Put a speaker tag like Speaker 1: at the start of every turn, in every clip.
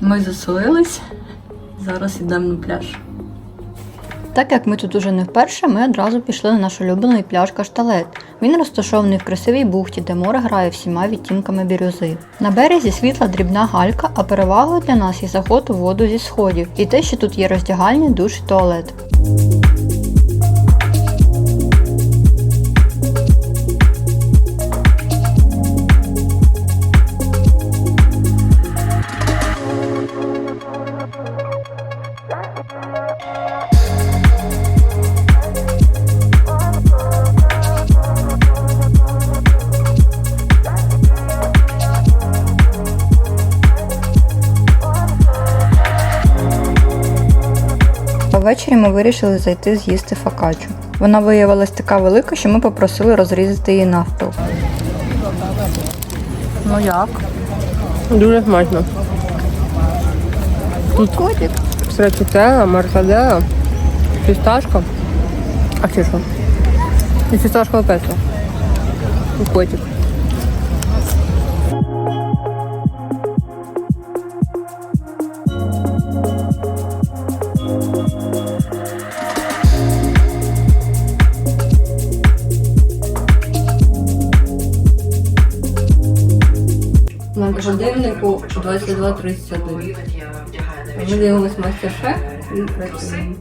Speaker 1: Ми заселились. Зараз йдемо на пляж. Так як ми тут уже не вперше, ми одразу пішли на наш улюблений пляж Кашталет. Він розташований в красивій бухті, де море грає всіма відтінками бірюзи. На березі світла дрібна галька, а перевагою для нас є заход у воду зі сходів і те, що тут є роздягальні, душ і туалет. Ввечері ми вирішили зайти з'їсти фокаччу. Вона виявилась така велика, що ми попросили розрізати її навпіл. Ну як?
Speaker 2: Дуже смачно.
Speaker 1: Тут котик.
Speaker 2: Срачетела, мартаделла, фісташка. А чи що? І фісташкове песо. І котик. Годиннику 22.31. Ми дивимось мастер-шеф і працюємо.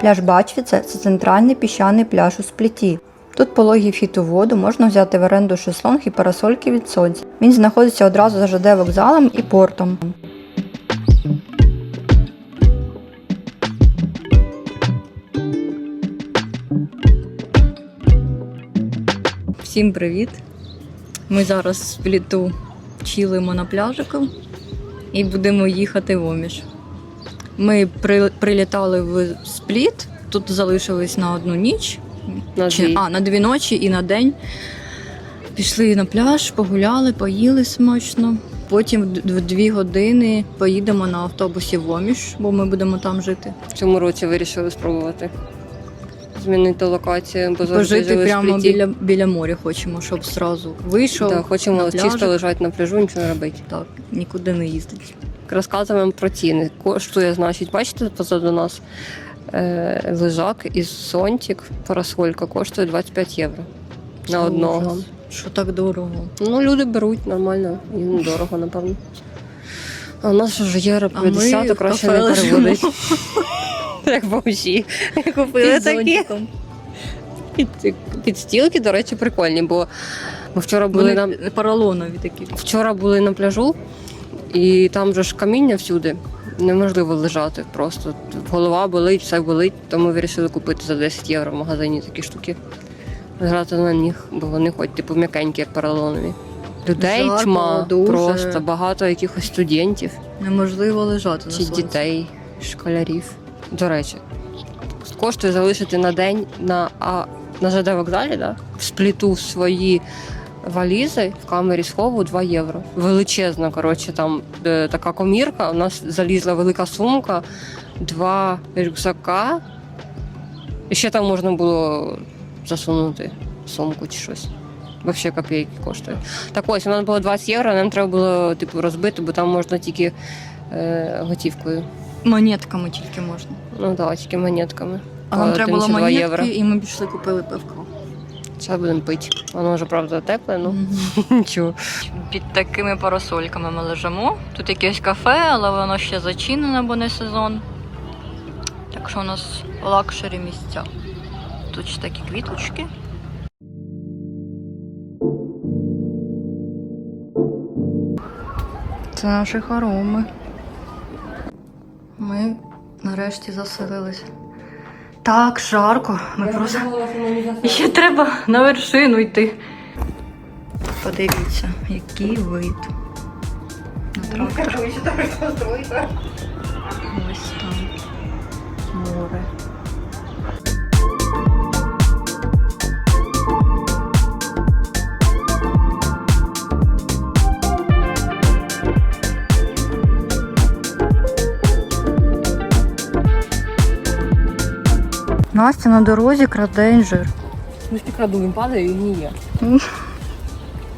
Speaker 1: Пляж Бачвіце це центральний піщаний пляж у спліті. Тут пологий вхід у воду можна взяти в оренду шезлонг і парасольки від сонця. Він знаходиться одразу за ЖД вокзалом і портом. Всім привіт! Ми зараз в спліту чилимо на пляжику і будемо їхати в Оміш. Ми при, прилітали в спліт, тут залишились на одну ніч.
Speaker 2: На
Speaker 1: Чи, а, на дві ночі і на день. Пішли на пляж, погуляли, поїли смачно. Потім в в дві години поїдемо на автобусі в Оміш, бо ми будемо там жити.
Speaker 2: В цьому році вирішили спробувати. Змінити локацію, бо завжди
Speaker 1: Пожити
Speaker 2: в
Speaker 1: прямо
Speaker 2: Спліті.
Speaker 1: біля, біля моря хочемо, щоб зразу вийшов.
Speaker 2: Да, хочемо
Speaker 1: на
Speaker 2: чисто лежати на пляжу, нічого не робити.
Speaker 1: Так, нікуди не їздить.
Speaker 2: Розказуємо про ціни. Коштує, значить, бачите, позаду нас е, лежак із зонтик, парасолька коштує 25 євро на
Speaker 1: Це
Speaker 2: одного.
Speaker 1: Що так дорого?
Speaker 2: Ну, люди беруть нормально, їм дорого, напевно. А у нас вже євро
Speaker 1: А
Speaker 2: 50,
Speaker 1: ми
Speaker 2: то краще не переводить. Як бомжі. Купили
Speaker 1: Під
Speaker 2: такі.
Speaker 1: зонтиком.
Speaker 2: Під- Підстілки, до речі, прикольні, бо ми вчора були
Speaker 1: Вони
Speaker 2: на
Speaker 1: поролонові такі.
Speaker 2: вчора були на пляжу, і там же ж каміння всюди. Неможливо лежати просто. Голова болить, все болить, тому вирішили купити за 10 євро в магазині такі штуки. Грати на них, бо вони хоч типу м'якенькі, як поролонові. Людей
Speaker 1: Жарко,
Speaker 2: тьма,
Speaker 1: дуже.
Speaker 2: просто багато якихось студентів
Speaker 1: Неможливо лежати. на
Speaker 2: чи
Speaker 1: сонці.
Speaker 2: дітей, школярів. До речі, коштує залишити на день на, а, на ЖД вокзалі, да? в спліту свої валізи в камері схову 2 євро. Величезна, коротше, там е, така комірка. У нас залізла велика сумка, два рюкзака. І ще там можна було засунути сумку чи щось. Взагалі копійки коштує. Так ось, у нас було 20 євро, нам треба було типу, розбити, бо там можна тільки е, готівкою.
Speaker 1: Монетками тільки можна.
Speaker 2: Ну так, тільки монетками.
Speaker 1: А нам треба було
Speaker 2: 1 чи 2
Speaker 1: монетки,
Speaker 2: євро.
Speaker 1: і ми пішли купили пивко.
Speaker 2: Зараз будемо пити. Воно вже правда тепле, ну нічого.
Speaker 1: Під такими парасольками ми лежимо. Тут якесь кафе, але воно ще зачинене, бо не сезон. Так що у нас лакшері місця. Тут ще такі квіточки. Це наші хороми. Ми нарешті заселилися. Так, жарко. Ми просто. Ще треба на вершину йти. Подивіться, який вид. На трактор. Ось там Настя на дорозі краде інжир.
Speaker 2: Ну, ж краду, він падає і гніє.
Speaker 1: М.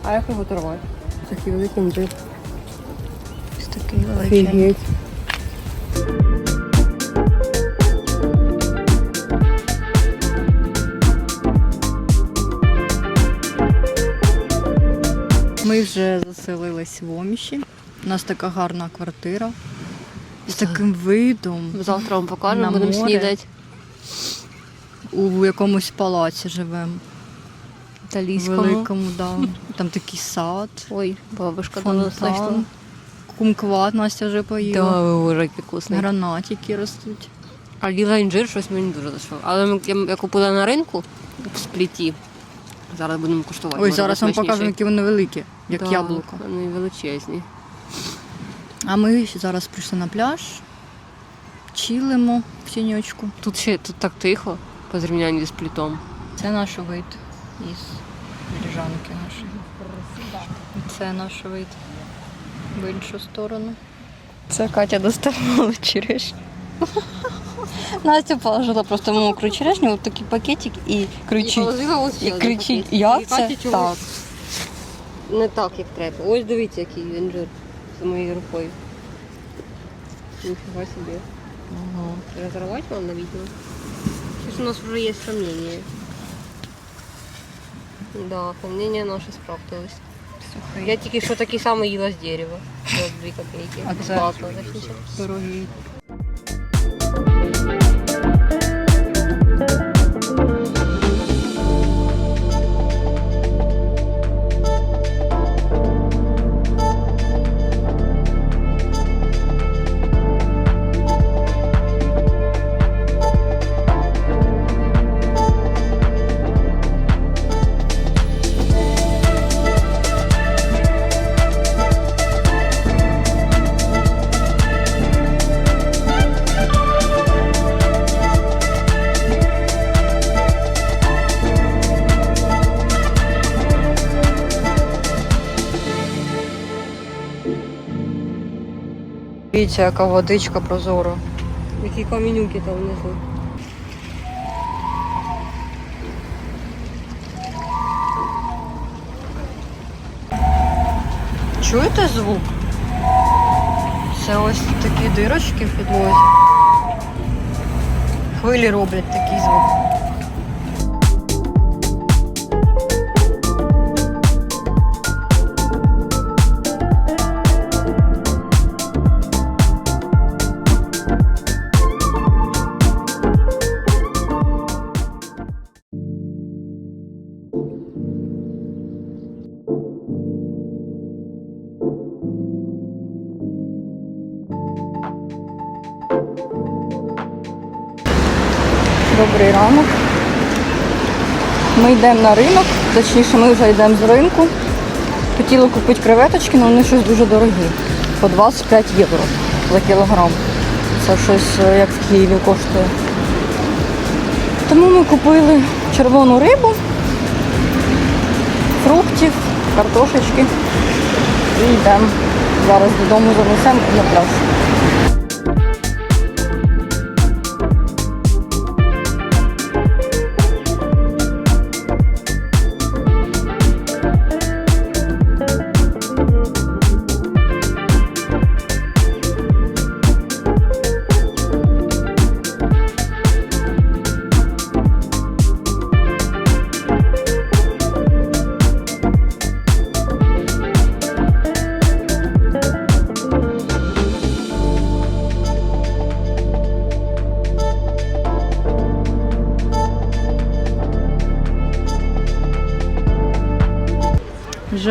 Speaker 2: А як його торгувати? Такий великий інжир.
Speaker 1: Ось такий великий. Ми вже заселились в Оміші. У нас така гарна квартира. З таким видом.
Speaker 2: Завтра вам покажемо, будемо снідати.
Speaker 1: У якомусь палаці живемо.
Speaker 2: Італійському.
Speaker 1: Великому, да. Там такий сад.
Speaker 2: Ой, бабушка дала.
Speaker 1: Кумкват Настя вже поїла.
Speaker 2: Да, який вкусний.
Speaker 1: Гранатики ростуть.
Speaker 2: А ліла інжир щось мені дуже зайшло. Але я, я купила на ринку в спліті. Зараз будемо куштувати.
Speaker 1: Ой,
Speaker 2: може,
Speaker 1: зараз вам покажемо, які вони великі, як
Speaker 2: Да,
Speaker 1: яблуко.
Speaker 2: Вони величезні.
Speaker 1: А ми зараз прийшли на пляж, чилимо в тіньочку.
Speaker 2: Тут ще тут так тихо по зрівнянню з плітом.
Speaker 1: Це наш вид із ліжанки нашої. Це наш вид в іншу сторону. Це Катя доставала черешню. Настя положила просто мокру черешню, от такий пакетик і кричить. І кричить, я це так.
Speaker 2: Не так, як треба. Ось дивіться, який інжир з моєю рукою. Ніфіга собі.
Speaker 1: Ага.
Speaker 2: Разорвать вам на видео? У нас уже есть сомнения. Да, сомнения наши справдились. Я тільки що такий самий їла з дерева. За 2 копейки.
Speaker 1: А це?
Speaker 2: Безплатно,
Speaker 1: Дивіться, яка водичка прозора.
Speaker 2: Які камінюки там внизу.
Speaker 1: Чуєте звук? Це ось такі дирочки в підлозі. Хвилі роблять такий звук. Ми йдемо на ринок, точніше, ми вже йдемо з ринку. Хотіли купити креветочки, але вони щось дуже дорогі. По 25 євро за кілограм. Це щось е, як в Києві коштує. Тому ми купили червону рибу, фруктів, картошечки і йдемо. Зараз додому занесемо і на пляж.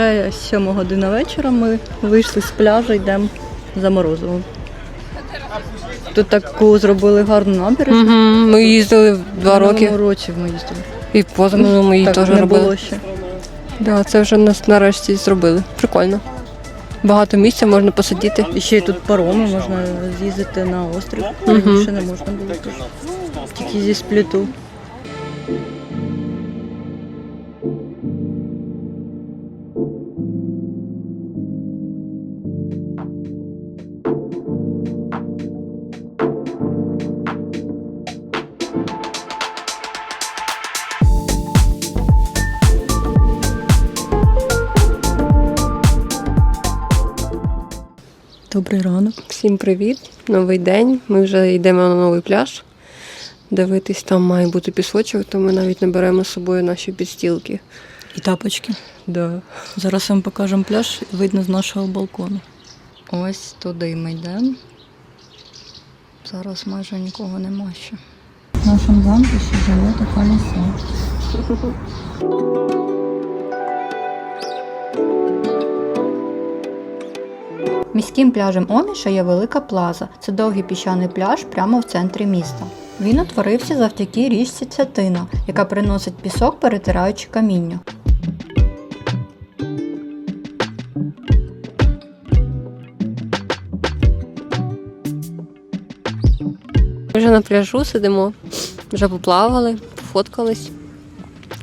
Speaker 1: Вже 7 година вечора ми вийшли з пляжу, йдемо за морозивом. Тут таку зробили гарну набережну.
Speaker 2: Угу, ми їздили два роки
Speaker 1: минулому році ми їздили.
Speaker 2: і позаминулому її
Speaker 1: так
Speaker 2: теж
Speaker 1: не
Speaker 2: робили.
Speaker 1: було ще.
Speaker 2: Да, це вже нас нарешті зробили. Прикольно. Багато місця можна посидіти.
Speaker 1: І ще й тут пароми можна з'їздити на острів. Раніше не можна було тут. Тільки зі спліту. Добрий ранок.
Speaker 2: Всім привіт! Новий день. Ми вже йдемо на новий пляж. Дивитись, там має бути пісочок, то ми навіть не беремо з собою наші підстілки.
Speaker 1: І тапочки.
Speaker 2: Да.
Speaker 1: Зараз вам покажемо пляж, видно з нашого балкону. Ось туди ми йдемо. Зараз майже нікого нема ще. В нашому замку ще живе така ліса. Міським пляжем Оміша є велика плаза. Це довгий піщаний пляж прямо в центрі міста. Він утворився завдяки річці Цятина, яка приносить пісок, перетираючи каміння.
Speaker 2: Ми вже на пляжу сидимо, вже поплавали, пофоткались.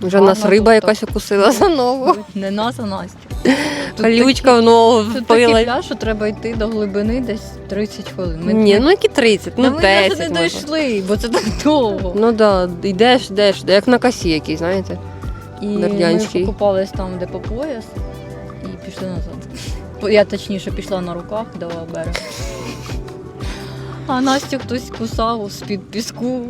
Speaker 2: Вже нас риба
Speaker 1: тут,
Speaker 2: якась укусила за ногу.
Speaker 1: Не нас, а Настя.
Speaker 2: Калючка в ногу
Speaker 1: Тут такий
Speaker 2: впила.
Speaker 1: пляж, що треба йти до глибини десь 30 хвилин. Ми,
Speaker 2: Ні, ну які 30,
Speaker 1: Та
Speaker 2: ну
Speaker 1: ми
Speaker 2: 10
Speaker 1: навіть не
Speaker 2: може.
Speaker 1: дійшли, бо це так довго.
Speaker 2: Ну да, йдеш, йдеш, як на касі якийсь, знаєте.
Speaker 1: І ми
Speaker 2: Бердянський.
Speaker 1: покупались там, де по пояс, і пішли назад. Я точніше пішла на руках до берега. А Настю хтось кусав з-під піску.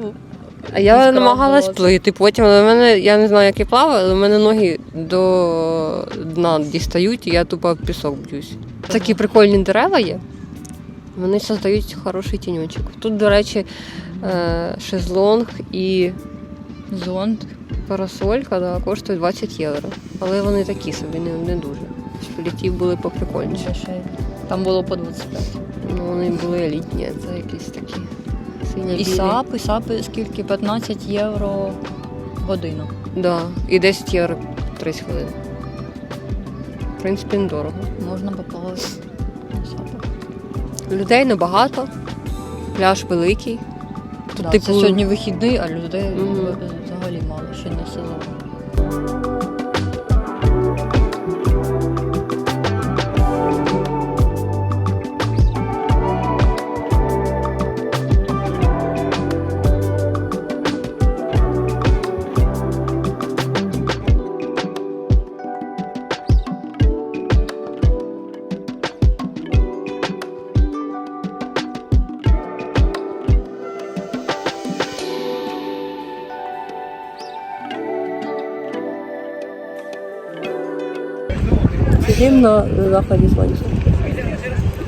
Speaker 2: А я намагалась плити. Потім але в мене, я не знаю, як я плаваю, але в мене ноги до дна дістають, і я тупо в пісок б'юсь. Такі прикольні дерева є. Вони создають хороший тіньочок. Тут, до речі, е, шезлонг і
Speaker 1: Зонт.
Speaker 2: парасолька да, коштує 20 євро. Але вони такі собі, не, не дуже. Шпиліті були поприкольніші.
Speaker 1: Там було по 25.
Speaker 2: Ну, вони були елітні, це якісь такі сині
Speaker 1: І сапи, сапи скільки? 15 євро годину.
Speaker 2: Да. І 10 євро 30 хвилин. В принципі, недорого.
Speaker 1: Можна поплавати на сапах.
Speaker 2: Людей небагато, пляж великий.
Speaker 1: Да,
Speaker 2: типу,
Speaker 1: Це сьогодні вихідний, а людей
Speaker 2: Мгм.
Speaker 1: взагалі мало, ще не сезон.
Speaker 2: Сидимо на заході сонця.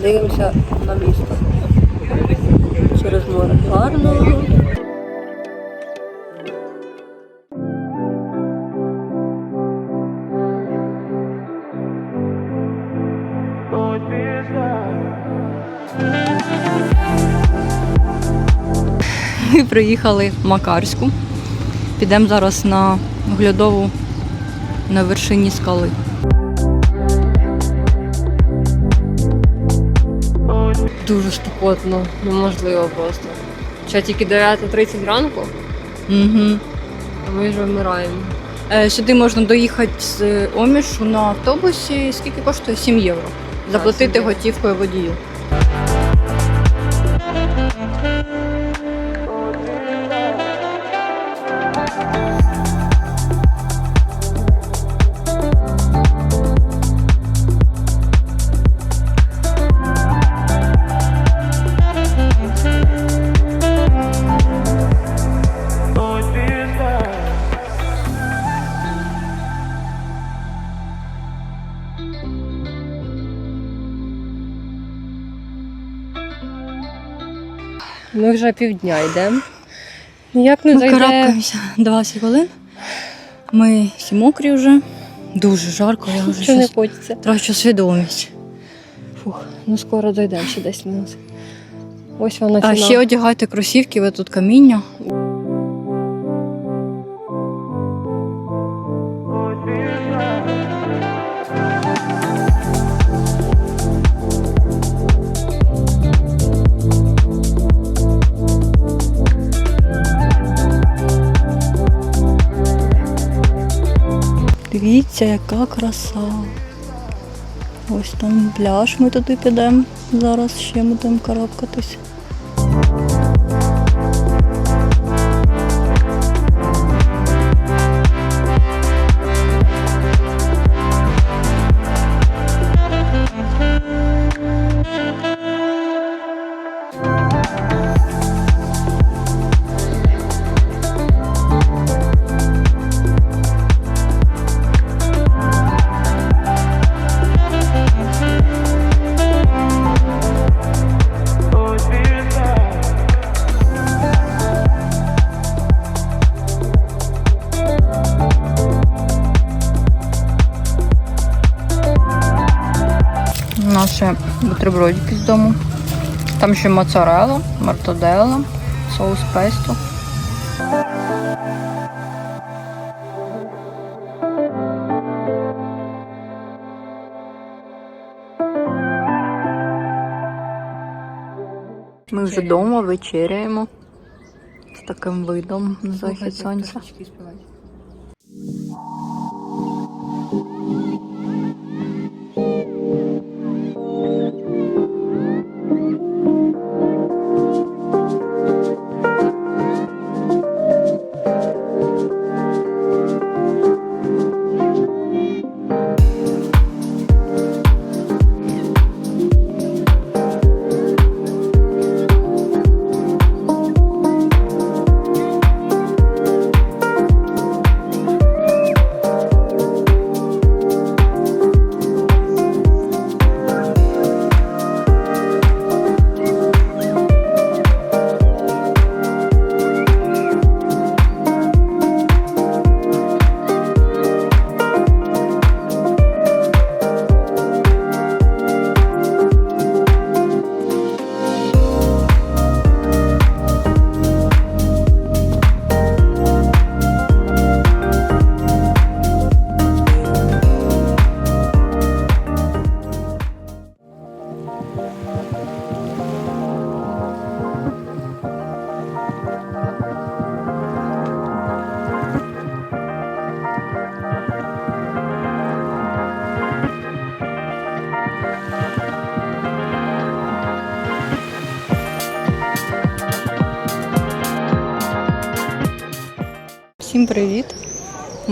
Speaker 2: Дивимося на місто. Через море. Гарно.
Speaker 1: Ми приїхали в Макарську. Підемо зараз на оглядову на вершині скали.
Speaker 2: Дуже спекотно, неможливо просто. Ще тільки 9.30 ранку,
Speaker 1: Угу.
Speaker 2: а ми вже вмираємо.
Speaker 1: Е, сюди можна доїхати з Омішу на автобусі. Скільки коштує? 7 євро. Заплатити
Speaker 2: 7 євро.
Speaker 1: готівкою водію.
Speaker 2: Вже півдня йдемо. Ніяк не
Speaker 1: Ми
Speaker 2: зайде.
Speaker 1: карабкаємося 20 хвилин. Ми всі мокрі вже. Дуже жарко, я вже
Speaker 2: Що не
Speaker 1: щось
Speaker 2: хочеться.
Speaker 1: трачу свідомість.
Speaker 2: Фух, ну скоро дійдемо ще десь на нас. Ось вона ціна.
Speaker 1: А ще одягайте кросівки, ви тут каміння. Дивіться, яка краса. Ось там пляж, ми туди підемо. Зараз ще будемо карабкатись. Бутербродики з дому. Там ще моцарелла, мартаделла, соус песто. Ми вже вдома вечеряємо з таким видом на захід сонця.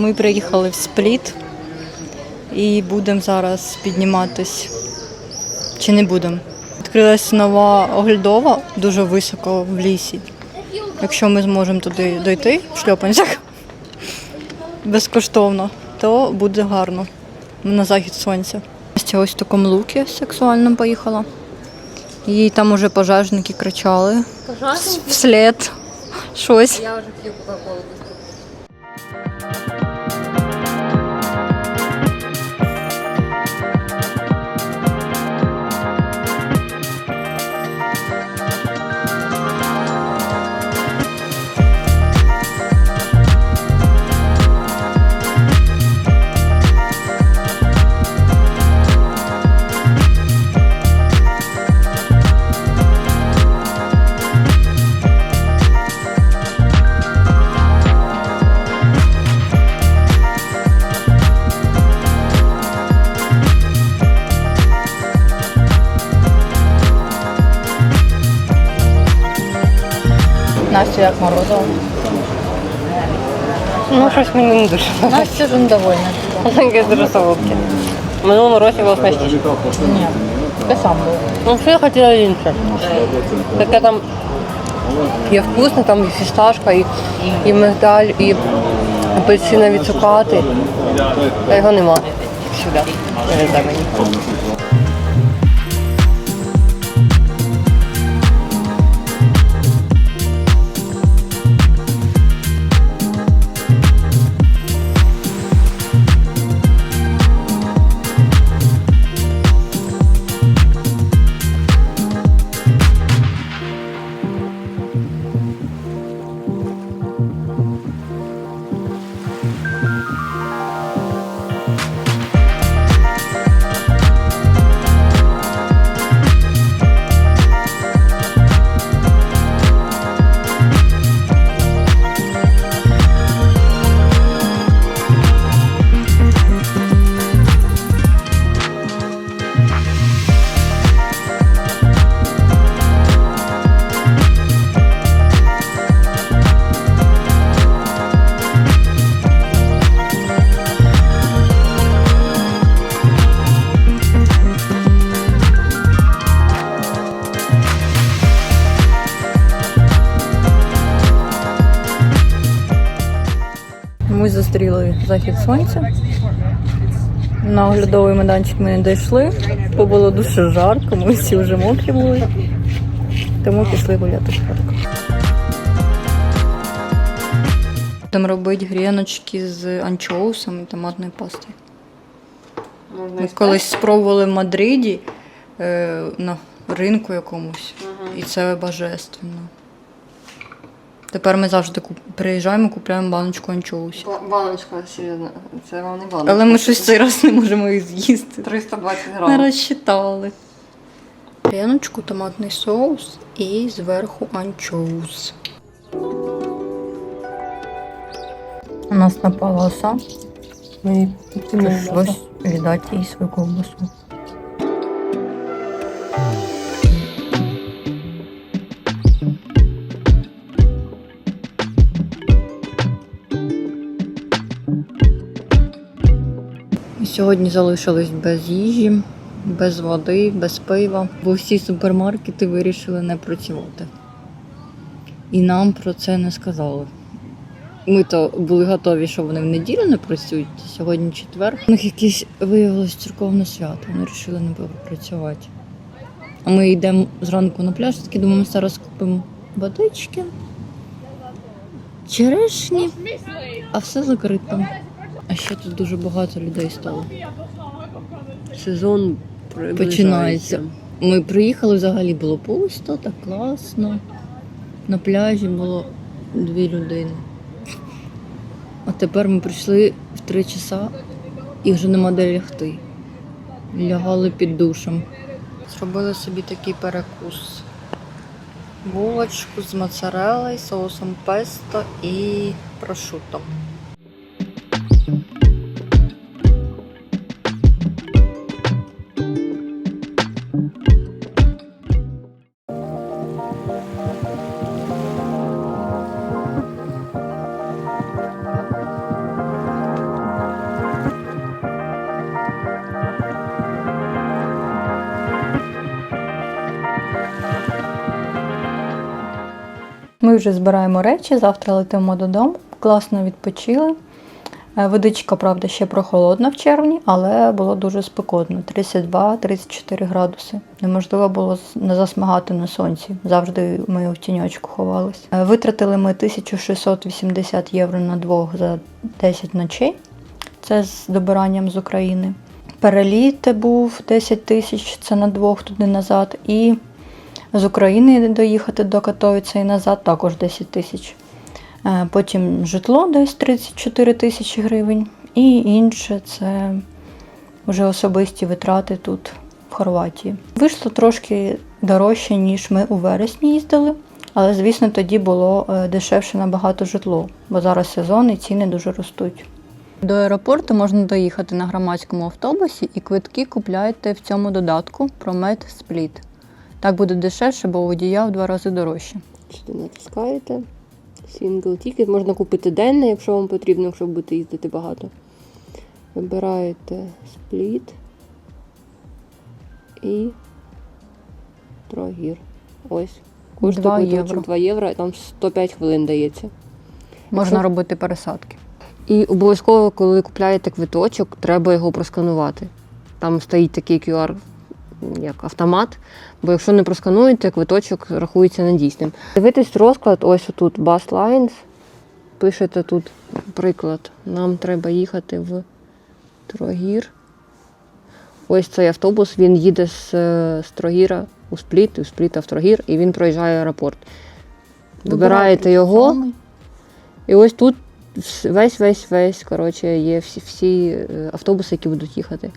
Speaker 1: Ми приїхали в Спліт і будемо зараз підніматись. Чи не будемо? Відкрилась нова оглядова дуже високо в лісі. Якщо ми зможемо туди дойти в шльопанцях безкоштовно, то буде гарно на захід сонця. Ось в такому лукі сексуальному поїхала. Їй там уже пожежники кричали вслед щось.
Speaker 2: Я вже п'ю кока-колу.
Speaker 1: Як морозова.
Speaker 2: Ну, щось мені не дуже.
Speaker 1: Настя ж недовольна.
Speaker 2: Якесь дуже солодке. В минулому році було смачніше.
Speaker 1: Ні, таке сам було.
Speaker 2: Ну, що я хотіла інше. Таке там є вкусне, там і фісташка, і, і мигдаль, і апельсинові цукати. А його нема. Сюди. Передай мені.
Speaker 1: Зустріли захід сонця. На оглядовий майданчик ми не дійшли, бо було дуже жарко, ми всі вже мокрі були. Тому пішли гуляти в парку. Будемо робити гріночки з анчоусом і томатною пастою. Ми колись спробували в Мадриді, е, на ринку якомусь. І це божественно. Тепер ми завжди куп... приїжджаємо, купляємо баночку анчоусів.
Speaker 2: Баночка, серйозно, це вам не баночка.
Speaker 1: Але ми щось цей раз не можемо їх з'їсти.
Speaker 2: 320
Speaker 1: Не
Speaker 2: грамів.
Speaker 1: розчитали. П'яночку, томатний соус і зверху анчоус. У нас напала оса.
Speaker 2: Мені
Speaker 1: Прийшлось віддати їй свою ковбасу. Сьогодні залишились без їжі, без води, без пива, бо всі супермаркети вирішили не працювати. І нам про це не сказали. Ми то були готові, що вони в неділю не працюють, сьогодні четвер. У них якесь виявилось церковне свято, вони вирішили не працювати. А ми йдемо зранку на пляж, такі думаємо, зараз купимо водички, черешні, а все закрито. А ще тут дуже багато людей стало.
Speaker 2: Сезон
Speaker 1: Починається. Ми приїхали взагалі було пусто, так класно. На пляжі було дві людини. А тепер ми прийшли в три часа і вже нема де лягти. Лягали під душем. Зробили собі такий перекус. Булочку з моцареллою, соусом песто і прошутом. Ми вже збираємо речі, завтра летимо додому. Класно відпочили. Е, Водичка, правда, ще прохолодна в червні, але було дуже спекотно 32-34 градуси. Неможливо було не засмагати на сонці. Завжди ми в тіньочку ховались. Е, Витратили ми 1680 євро на двох за 10 ночей. Це з добиранням з України. Переліт був 10 тисяч, це на двох туди назад. І з України доїхати до Катовіця і назад також 10 тисяч. Е, Потім житло десь 34 тисячі гривень. І інше це вже особисті витрати тут, в Хорватії. Вийшло трошки дорожче, ніж ми у вересні їздили, але, звісно, тоді було е, дешевше набагато житло, бо зараз сезон і ціни дуже ростуть. До аеропорту можна доїхати на громадському автобусі і квитки купляєте в цьому додатку Promet Split. Так буде дешевше, бо у водія в два рази дорожче.
Speaker 2: Сюди натискаєте. Single ticket. Можна купити денне, якщо вам потрібно, якщо будете їздити багато. Вибираєте спліт і трогір. Ось. Коштує
Speaker 1: євро.
Speaker 2: 2 євро, і там 105 хвилин дається.
Speaker 1: Можна
Speaker 2: Якщо-
Speaker 1: робити пересадки.
Speaker 2: І обов'язково, коли купляєте квиточок, треба його просканувати. Там стоїть такий QR, як автомат. Бо якщо не проскануєте, квиточок рахується недійсним. Дивитись розклад, ось тут Bus Lines. Пишете тут приклад. Нам треба їхати в Трогір. Ось цей автобус, він їде з, е, з Трогіра у Спліт, у Спліта в Трогір, і він проїжджає аеропорт. Вибираєте його. І ось тут весь, весь, весь, коротше, є всі, всі е, автобуси, які будуть їхати.